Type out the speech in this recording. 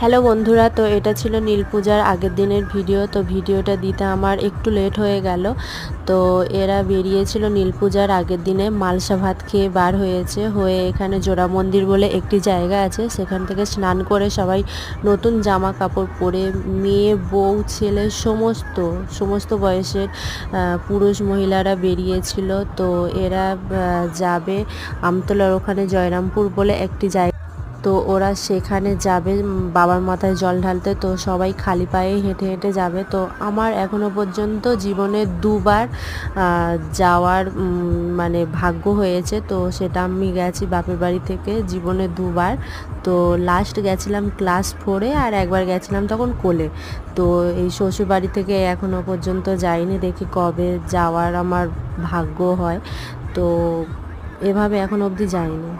Hello বন্ধুরা, তো এটা ছিল নীল পূজার আগের দিনের ভিডিও। তো ভিডিওটা দিতে আমার একটু লেট হয়ে গেল। তো এরা বেরিয়েছিল নীল পূজার আগের দিনে। মালসা ভাত খেয়ে বার হয়েছে। হয়ে এখানে জোড়া মন্দির বলে একটি জায়গা আছে। সেখান থেকে স্নান করে সবাই নতুন জামা কাপড় পরে মেয়ে, বউ, ছেলে, সমস্ত সমস্ত বয়সের পুরুষ মহিলারা বেরিয়েছিল। তো এরা যাবে আমতলার ওখানে জয়রামপুর বলে একটি জায়গা তো ওরা সেখানে যাবে বাবার মাথায় জল ঢালতে, তো সবাই খালি পায়ে হেঁটে হেঁটে যাবে। তো আমার এখনও পর্যন্ত জীবনে দুবার যাওয়ার মানে ভাগ্য হয়েছে। তো সেটা আমি গেছি বাপের বাড়ি থেকে জীবনে দুবার। তো লাস্ট গেছিলাম ক্লাস ফোরে আর একবার গেছিলাম তখন কোলে। তো এই শ্বশুর বাড়ি থেকে এখনও পর্যন্ত যাইনি, দেখি কবে যাওয়ার আমার ভাগ্য হয়। তো এভাবে এখন অবধি যাইনি।